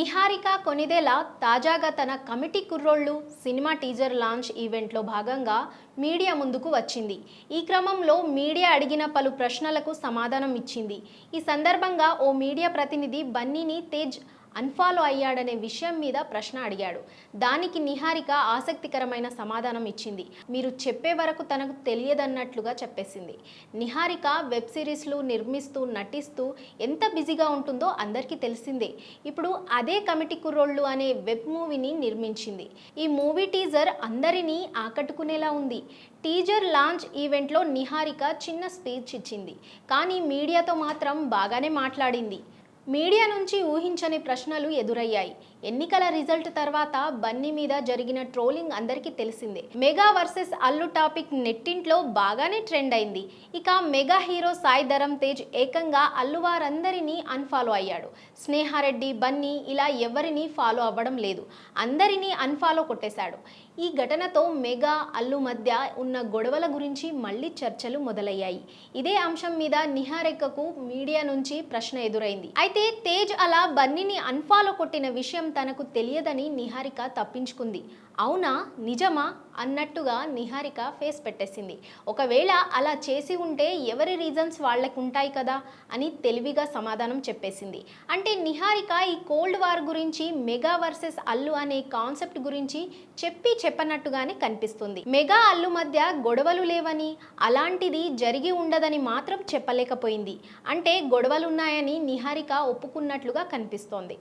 నిహారిక కొనిదేలా తాజాగా తన కమిటీ కుర్రోళ్ళు సినిమా టీజర్ లాంచ్ ఈవెంట్లో భాగంగా మీడియా ముందుకు వచ్చింది. ఈ క్రమంలో మీడియా అడిగిన పలు ప్రశ్నలకు సమాధానం ఇచ్చింది. ఈ సందర్భంగా ఓ మీడియా ప్రతినిధి బన్నీని తేజ్ అన్ఫాలో అయ్యాడనే విషయం మీద ప్రశ్న అడిగాడు. దానికి నిహారిక ఆసక్తికరమైన సమాధానం ఇచ్చింది. మీరు చెప్పే వరకు తనకు తెలియదన్నట్లుగా చెప్పేసింది. నిహారిక వెబ్ సిరీస్లు నిర్మిస్తూ నటిస్తూ ఎంత బిజీగా ఉంటుందో అందరికీ తెలిసిందే. ఇప్పుడు అదే కమిటీ కుర్రోళ్ళు అనే వెబ్ మూవీని నిర్మించింది. ఈ మూవీ టీజర్ అందరినీ ఆకట్టుకునేలా ఉంది. టీజర్ లాంచ్ ఈవెంట్లో నిహారిక చిన్న స్పీచ్ ఇచ్చింది. కానీ మీడియాతో మాత్రం బాగానే మాట్లాడింది. మీడియా నుంచి ఊహించని ప్రశ్నలు ఎదురయ్యాయి. ఎన్నికల రిజల్ట్ తర్వాత బన్నీ మీద జరిగిన ట్రోలింగ్ అందరికీ తెలిసిందే. మెగా వర్సెస్ అల్లు టాపిక్ నెట్టింట్లో బాగానే ట్రెండ్ అయింది. ఇక మెగా హీరో సాయి ధరమ్ తేజ్ ఏకంగా అల్లు వారందరినీ అన్ఫాలో అయ్యాడు. స్నేహారెడ్డి బన్నీ ఇలా ఎవరిని ఫాలో అవ్వడం లేదు. అందరినీ అన్ఫాలో కొట్టేశాడు. ఈ ఘటనతో మెగా అల్లు మధ్య ఉన్న గొడవల గురించి మళ్ళీ చర్చలు మొదలయ్యాయి. ఇదే అంశం మీద నిహారెక్కకు మీడియా నుంచి ప్రశ్న ఎదురైంది. అయితే తేజ్ అలా బన్నీని అన్ఫాలో కొట్టిన విషయం తనకు తెలియదని నిహారిక తప్పించుకుంది. అవునా? నిజమా? అన్నట్టుగా నిహారిక ఫేస్ పెట్టేసింది. ఒకవేళ అలా చేసి ఉంటే ఎవరి రీజన్స్ వాళ్ళకు ఉంటాయి కదా? అని తెలివిగా సమాధానం చెప్పేసింది. అంటే నిహారిక ఈ కోల్డ్ వార్ గురించి మెగా వర్సెస్ అల్లు అనే కాన్సెప్ట్ గురించి చెప్పి చెప్పనట్టుగానే కనిపిస్తుంది. మెగా అల్లు మధ్య గొడవలు లేవని అలాంటిది జరిగి ఉండదని మాత్రం చెప్పలేకపోయింది. అంటే గొడవలున్నాయని నిహారిక ఒప్పుకున్నట్లుగా కనిపిస్తోంది.